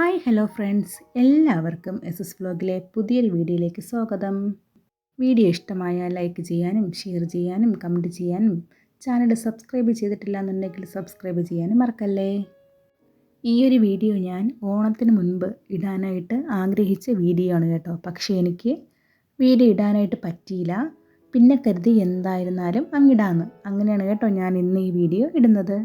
Hi hello friends. എല്ലാവർക്കും S S വ്ലോഗിലെ പുതിയൊരു വീഡിയോയിലേക്ക് സ്വാഗതം. വീഡിയോ ഇഷ്ടമായ ലൈക്ക് ചെയ്യാനും ഷെയർ ചെയ്യാനും കമന്റ് ചെയ്യാനും ചാനൽ സബ്സ്ക്രൈബ് ചെയ്തിട്ടില്ല എന്നുണ്ടെങ്കിൽ സബ്സ്ക്രൈബ് ചെയ്യാനും മറക്കല്ലേ? ഈ ഒരു വീഡിയോ ഞാൻ ഓണത്തിന് മുൻപ് ഇടാനായിട്ട് ആഗ്രഹിച്ച വീഡിയോ ആണ് കേട്ടോ. പക്ഷേ എനിക്ക് വീഡിയോ ഇടാനായിട്ട് പറ്റിയില്ല. പിന്നെ കരുതി എന്തായിരുന്നാലും അങ്ങിടാന്ന് അങ്ങനെയാണ് കേട്ടോ ഞാൻ ഇന്ന് ഈ വീഡിയോ ഇടുന്നത്.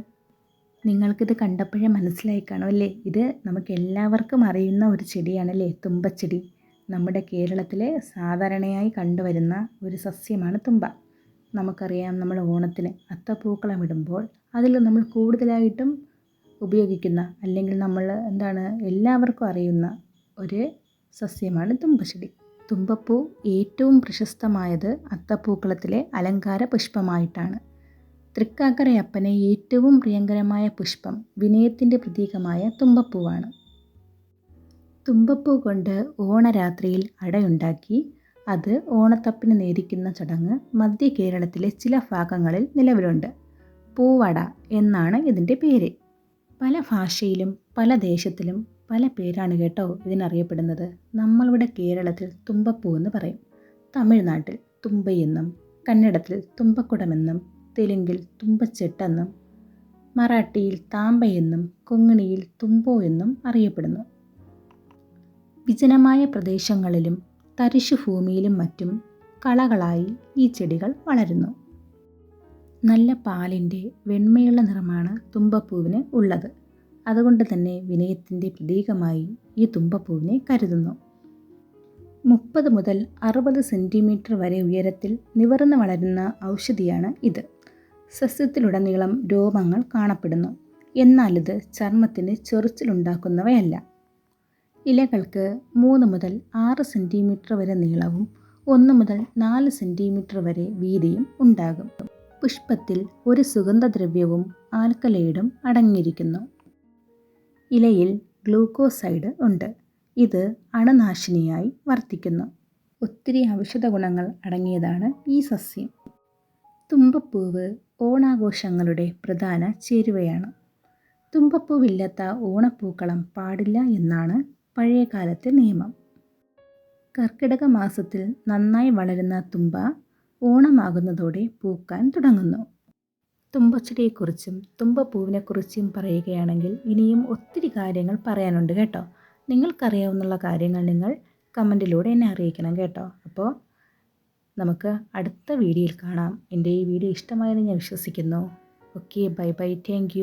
നിങ്ങൾക്കിത് കണ്ടപ്പോഴേ മനസ്സിലായി കാണും അല്ലേ? ഇത് നമുക്ക് എല്ലാവർക്കും അറിയുന്ന ഒരു ചെടിയാണല്ലേ തുമ്പച്ചെടി. നമ്മുടെ കേരളത്തിലെ സാധാരണയായി കണ്ടുവരുന്ന ഒരു സസ്യമാണ് തുമ്പ. നമുക്കറിയാം നമ്മൾ ഓണത്തിന് അത്തപ്പൂക്കളം ഇടുമ്പോൾ അതിൽ നമ്മൾ കൂടുതലായിട്ടും ഉപയോഗിക്കുന്ന അല്ലെങ്കിൽ നമ്മൾ എന്താണ് എല്ലാവർക്കും അറിയുന്ന ഒരു സസ്യമാണ് തുമ്പച്ചെടി. തുമ്പപ്പൂ ഏറ്റവും പ്രശസ്തമായത് അത്തപ്പൂക്കളത്തിലെ അലങ്കാര പുഷ്പമായിട്ടാണ് തൃക്കാക്കരയപ്പനെ ഏറ്റവും പ്രിയങ്കരമായ പുഷ്പം വിനയത്തിന്റെ പ്രതീകമായ തുമ്പപ്പൂവാണ്. തുമ്പപ്പൂ കൊണ്ട് ഓണരാത്രിയിൽ അടയുണ്ടാക്കി അത് ഓണത്തപ്പിന് നേരിക്കുന്ന ചടങ്ങ് മധ്യ കേരളത്തിലെ ചില ഭാഗങ്ങളിൽ നിലവിലുണ്ട്. പൂവട എന്നാണ് ഇതിന്റെ പേര്. പല ഭാഷയിലും പല ദേശത്തിലും പല പേരാണ് കേട്ടോ ഇതിനറിയപ്പെടുന്നത്. നമ്മളിവിടെ കേരളത്തിൽ തുമ്പപ്പൂ എന്ന് പറയും. തമിഴ്നാട്ടിൽ തുമ്പയെന്നും കന്നഡത്തിൽ തുമ്പക്കുടമെന്നും തെലുങ്കിൽ തുമ്പച്ചെട്ടെന്നും മറാഠിയിൽ താമ്പയെന്നും കൊങ്ങിണിയിൽ തുമ്പോ എന്നും അറിയപ്പെടുന്നു. വിജനമായ പ്രദേശങ്ങളിലും തരിശുഭൂമിയിലും മറ്റും കളകളായി ഈ ചെടികൾ വളരുന്നു. നല്ല പാലിന്റെ വെണ്മയുള്ള നിറമാണ് തുമ്പപ്പൂവിന് ഉള്ളത്. അതുകൊണ്ട് തന്നെ വിനയത്തിന്റെ പ്രതീകമായി ഈ തുമ്പപ്പൂവിനെ കരുതുന്നു. മുപ്പത് മുതൽ അറുപത് സെന്റിമീറ്റർ വരെ ഉയരത്തിൽ നിവർന്ന് വളരുന്ന ഔഷധിയാണ് ഇത്. സസ്യത്തിലുടനീളം രോമങ്ങൾ കാണപ്പെടുന്നു. എന്നാൽ ഇത് ചർമ്മത്തിന് ചൊറിച്ചിലുണ്ടാക്കുന്നവയല്ല. ഇലകൾക്ക് മൂന്ന് മുതൽ ആറ് സെന്റിമീറ്റർ വരെ നീളവും ഒന്ന് മുതൽ നാല് സെന്റിമീറ്റർ വരെ വീതിയും ഉണ്ടാകും. പുഷ്പത്തിൽ ഒരു സുഗന്ധദ്രവ്യവും ആൽക്കലൈഡും അടങ്ങിയിരിക്കുന്നു. ഇലയിൽ ഗ്ലൂക്കോസൈഡ് ഉണ്ട്. ഇത് അണുനാശിനിയായി വർത്തിക്കുന്നു. ഒത്തിരി ഔഷധ ഗുണങ്ങൾ അടങ്ങിയതാണ് ഈ സസ്യം. തുമ്പപ്പൂവ് ഓണാഘോഷങ്ങളുടെ പ്രധാന ചേരുവയാണ്. തുമ്പപ്പൂവില്ലാത്ത ഓണപ്പൂക്കളം പാടില്ല എന്നാണ് പഴയകാലത്തെ നിയമം. കർക്കിടക മാസത്തിൽ നന്നായി വളരുന്ന തുമ്പ ഓണമാകുന്നതോടെ പൂക്കാൻ തുടങ്ങുന്നു. തുമ്പച്ചെടിയെക്കുറിച്ചും തുമ്പപ്പൂവിനെക്കുറിച്ചും പറയുകയാണെങ്കിൽ ഇനിയും ഒത്തിരി കാര്യങ്ങൾ പറയാനുണ്ട് കേട്ടോ. നിങ്ങൾക്കറിയാവുന്ന കാര്യങ്ങൾ നിങ്ങൾ കമന്റിലൂടെ എന്നെ അറിയിക്കണം കേട്ടോ. അപ്പോൾ നമുക്ക് അടുത്ത വീഡിയോയിൽ കാണാം. എന്റെ ഈ വീഡിയോ ഇഷ്ടമായെന്ന് ഞാൻ വിശ്വസിക്കുന്നു. Okay bye bye thank